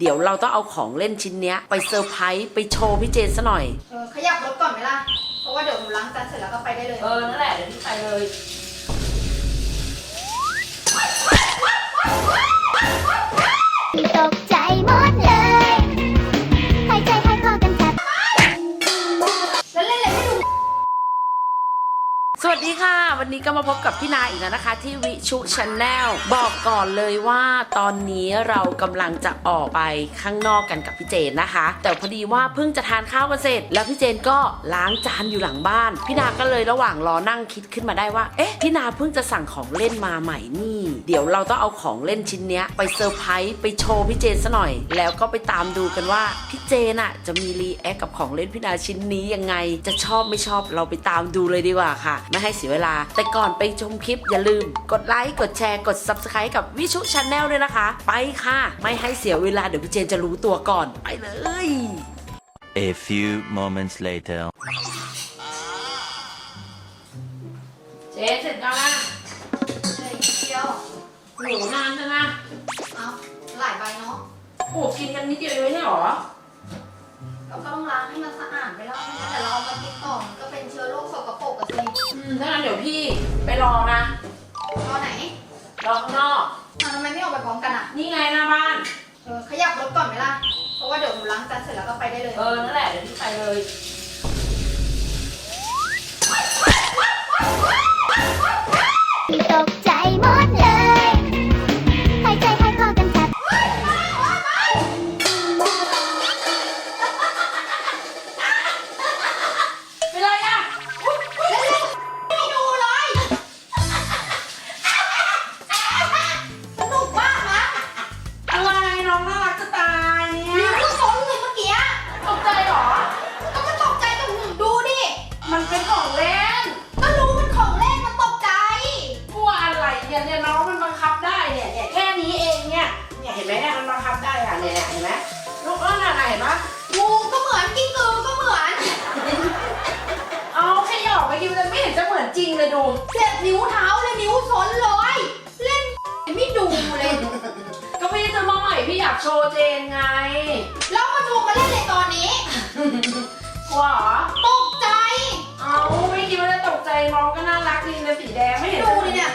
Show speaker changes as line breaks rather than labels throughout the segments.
เดี๋ยวเราต้องเอาของเล่นชิ้นเนี้ย ไปเซอร์ไพรส์ไปโชว์พี่เจนซะหน่อย
เออขยับรถก่อนไหมล่ะ เพราะว่าเดี๋ยวหนูล้างจานเสร็จแล้วก็ไปได้เลย
เออ นั่นแหละ เดี๋ยวพี่ไปเลย สวัสดีค่ะ วันนี้ก็มาพบกับพี่นาอีกแล้วนะคะ ที่วิชุช n แนลบอกก่อนเลยว่าตอนนี้เรากำลังจะออกไปข้างนอกกันกับพี่เจนนะคะ แต่พอดีว่าเพิ่งจะทานข้าวกันเสร็จ แล้วพี่เจนก็ล้างจานอยู่หลังบ้าน พี่นาก็เลยระหว่างรอนั่งคิดขึ้นมาได้ว่าเอ๊ะพี่นาเพิ่งจะสั่งของเล่นมาใหม่นี่ เดี๋ยวเราต้องเอาของเล่นชิ้นเนี้ยไปเซอร์ไพรส์ไปโชว์พี่เจนซะหน่อย แล้วก็ไปตามดูกันว่าพี่เจนอะจะมีรีแอคกับของเล่นพี่นาชิ้นนี้ยังไง จะชอบไม่ชอบเราไปตามดูเลยดีกว่าค่ะไม่ให้เสียเวลา แต่ก่อนไปชมคลิปอย่าลืม กดไลค์ กดแชร์ กด subscribe กับวิชุช n แนลด้วยนะคะ ไปค่ะ ไม่ให้เสียเวลาเดี๋ยวพี่เจนจะรู้ตัวก่อน ไปเลย
A few moments later.
เจนเสร็จแล้วนะ
เฮ้ยเดียว
หนูนานจังนะ
เอาหลายใบเนาะ
โอ้กินกันนิดเดียวเองไม่ใช่หรอ
เราก็ต้องล้างให้มันสะอาดไปแล้ว
ถ้างั้นเดี๋ยวพี่ไปรอนะ
ตอนไหน
รอข้างนอก
อะทำไมไม่ออกไปพร้อมกันอะ
นี่ไงหน้าบ้าน
เออขยับรถก่อนไหมล่ะ เพราะว่าเดี๋ยวหนูล้างจานเสร็จแล้วก็ไปได้เลย
เออ นั่นแหละ เดี๋ยวพี่ไปเลย
ต
พี่อยากโชว์เจนไง
แล้วมาดูมาเล่นเลยตอนนี้
กลัวเหรอ
ตกใจ
เอาไม่คิดว่าจะตกใจน้องก็น่ารักดีเลยสีแดงไม่เห็น
ดูดิเนี่ย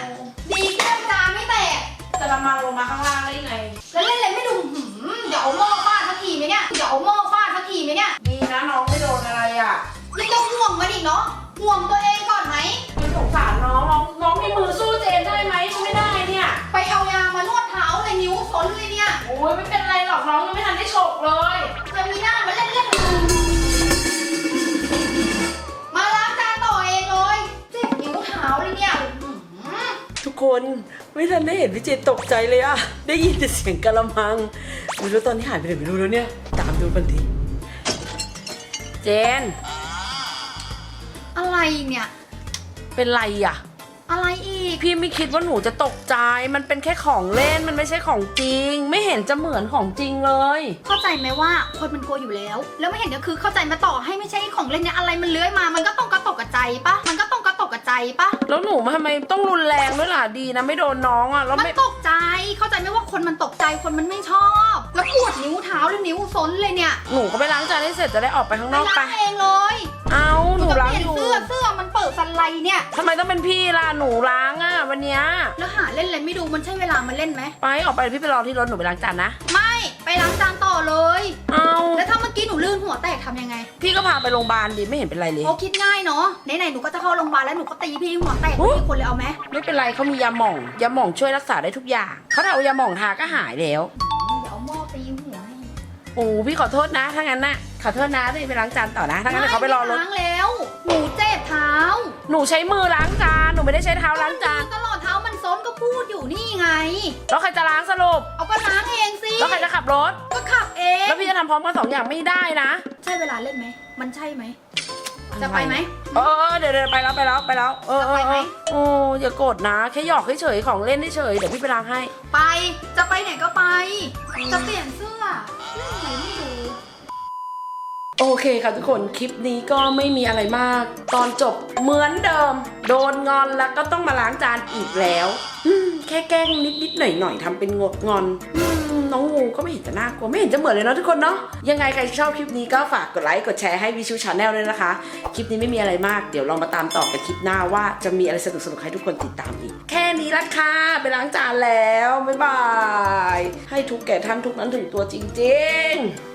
ดีแก้มจานไม่แตก
จะละมังลงมาข้างล่างได้ไง
แล้วเล่นอะไรไม่ดูหืมเดี๋ยวเอาหม้อฟาดสักทีไหมเนี่ยเดี๋ยวเอาหม้อฟาดสักทีไหมเนี่ย
ดีนะน้องไม่โดนอะไรอะ
ยังต้องห่วงมันอีกเนาะห่วงตัวเองก่อนไหม
มันสงสารน้องน้องน้องมีมือสู้เจนได้ไหมไม่ได้เนี่ย
ไปเอายามานวดเท้าเลยนิ้วซ้นเลยเนี่ย
โอ้ยไม่เป็นไรหรอกน้องยังไม่ทันได้ฉกเลย
จะมีหน้ามาเล่นเล่นมาล้างจานต่อเองเลยเจ็บนิ้วเท้าเลยเนี่ยหืม
ทุกคนไม่ทันได้เห็นพี่เจนตกใจเลยอะได้ยินแต่เสียงกะละมังไม่รู้ตอนนี้หายไปไหนไม่รู้แล้วเนี่ย ตามดูกันทีเจน
อะไรเนี่ย
เป็นไรอะ
อะไรอีก
พี่ไม่คิดว่าหนูจะตกใจ มันเป็นแค่ของเล่น มันไม่ใช่ของจริง ไม่เห็นจะเหมือนของจริงเลย
เข้าใจไหมว่าคนมันกลัวอยู่แล้ว แล้วไม่เห็นก็คือเข้าใจมาต่อให้ไม่ใช่ของเล่นเนี่ยอะไรมันเลื้อยมา มันก็ต้องกระตกกระใจปะมันก็ต้องกระตกกระใจปะ
แล้วหนูมาทำไมต้องรุนแรงด้วยล่ะดีนะไม่โดนน้องอะแล้ว
มัน
ไม่
ตกใจ เข้าใจไหมว่าคนมันตกใจคนมันไม่ชอบ แล้วปวดนิ้วเท้าและนิ้วซ้นเลยเนี่ย
หนูก็ไปล้างจานให้เสร็จจะได้ออกไปข้างน
ไม่
อกไป
ล้างเองเลย มันเปิดสไลด์เนี่ย
ทำไมต้องเป็นพี่ล่ะหนูล้างอะวันเนี้ย
แล้วหาเล่นอะไรไม่ดูมันใช่เวลามาเล่นไหม
ไปออกไปพี่ไปรอที่รถหนูไปล้างจานนะ
ไม่ไปล้างจานต่อเลย
เอา
แล้วถ้าเมื่อกี้หนูลื่นหัวแตกทำยังไง
พี่ก็พาไปโรงพยาบาลดิไม่เห็นเป็นไรเลย
โอ้คิดง่ายเนาะไหนๆหนูก็จะเข้าโรงพยาบาลแล้วหนูก็ตีพี่หัวแตก
โอ้
พี่คนเลยเอาไหม
ไม่เป็นไรเขามียาหม่องยาหม่องช่วยรักษาได้ทุกอย่างเขาถ้าเอายาหม่องทาก็หายแล้ว
เดี๋ยวเอาหม้อตีหัวให้
โอ้พี่ขอโทษนะถ้างั้นนะ ขอโทษนะที่ไปล้างจานต่อนะถ้างั้นเดี๋ยวเขาไปรอรถ
ม่ล้างแล้ว หนูเจ็บเท้า
หนูใช้มือล้างจาน หนูไม่ได้ใช้เท้าล้างจาน
ตลอดเท้ามันซ้นก็พูดอยู่นี่ไง
แล้วใครจะล้างสรุป
เอาก็ล้างเองสิ
แล้วใครจะขับรถ
ก็ขับเอง
แล้วพี่จะทำพร้อมกันสองอย่างไม่ได้นะ
ใช่เวลาเล่นไหม มันใช่ไหม จะไปไหม
เออเออเดี๋ยวเดี๋ยวไปแล้วไปแล้วไปแล้ว เออเออ
จะไปไห
เอ
ม
อโอ้อย่าโกรธนะ แค่หยอกเฉยๆของเล่นเฉยๆเดี๋ยวพี่ไปล้างให้
ไป จะไปไหนก็ไป จะเปลี่ยนเสื้อเล่นอะไรไม่รู้
โอเคค่ะทุกคนคลิปนี้ก็ไม่มีอะไรมาก ตอนจบเหมือนเดิม โดนงอนแล้วก็ต้องมาล้างจานอีกแล้วแค่แกล้งนิดๆหน่อยๆทำเป็นงดงอนอน้องงูก็ไม่เห็นจะน่ากลัวไม่เห็นจะเหมือนเลยเนาะทุกคนเนาะยังไงใครชอบคลิปนี้ก็ฝากกดไลค์กดแชร์ให้วิชูชาแนลด้วยนะคะ คลิปนี้ไม่มีอะไรมากเดี๋ยวเรามาตามต่อกันคลิปหน้าว่าจะมีอะไรสนุกๆให้ทุกคนติดตามอีก แค่นี้ละค่ะไปล้างจานแล้วบ๊ายบายให้ทุกแก่ท่านทุกนั้นถึงตัวจริง ๆ